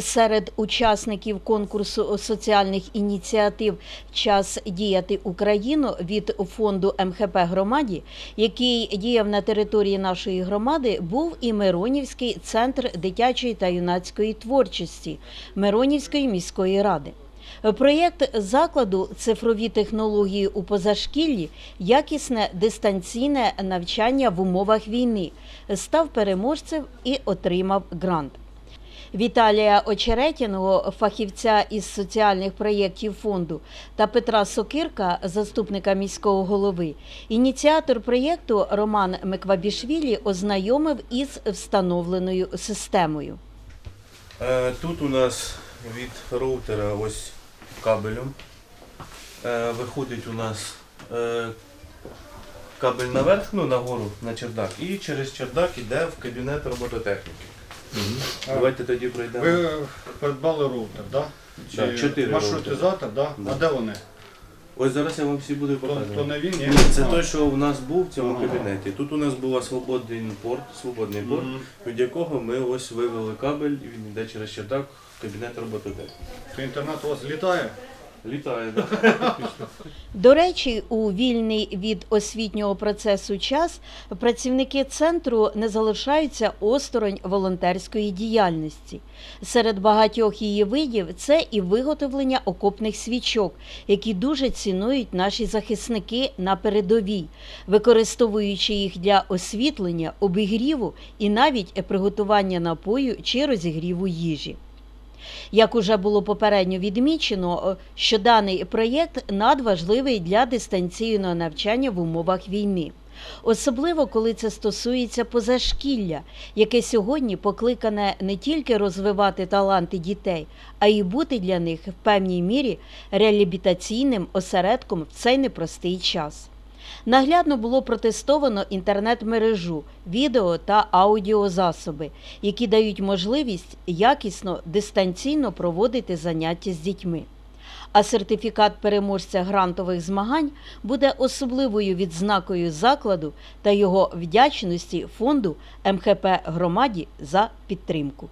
Серед учасників конкурсу соціальних ініціатив Час діяти Україну від фонду МХП громаді, який діяв на території нашої громади, був і Миронівський центр дитячої та юнацької творчості Миронівської міської ради. Проєкт закладу цифрові технології у позашкіллі, якісне дистанційне навчання в умовах війни став переможцем і отримав грант. Віталія Очеретяного, фахівця із соціальних проєктів фонду, та Петра Сокирка, заступника міського голови, ініціатор проєкту Роман Меквабішвілі ознайомив із встановленою системою. Е, Тут у нас від роутера ось кабелем. Е, Виходить у нас е, кабель наверх, ну нагору на чердак, і через чердак йде в кабінет робототехніки. Давайте тоді пройдемо. Ви придбали роутер? Да, Чи чотири маршрутизатор, да? Да. А де вони? Ось зараз я вам всі буду То, показувати. то не він, ні? Це А. той, що у нас був в цьому кабінеті. Тут у нас був свободний порт, свободний порт, від якого ми ось вивели кабель, і він йде через чердак в кабінет робототехніки. То інтернет у вас літає? Літає, так? До речі, у вільний від освітнього процесу час працівники центру не залишаються осторонь волонтерської діяльності. Серед багатьох її видів це і виготовлення окопних свічок, які дуже цінують наші захисники на передовій, використовуючи їх для освітлення, обігріву і навіть приготування напою чи розігріву їжі. Як уже було попередньо відмічено, е, що даний проєкт надважливий для дистанційного навчання в умовах війни. Особливо коли це стосується позашкілля, яке сьогодні покликане не тільки розвивати таланти дітей, а й бути для них в певній мірі реабілітаційним осередком в цей непростий час. Наглядно було протестовано інтернет-мережу, відео та аудіозасоби, які дають можливість якісно дистанційно проводити заняття з дітьми. А сертифікат переможця грантових змагань буде особливою відзнакою закладу та його вдячності фонду МХП громаді за підтримку.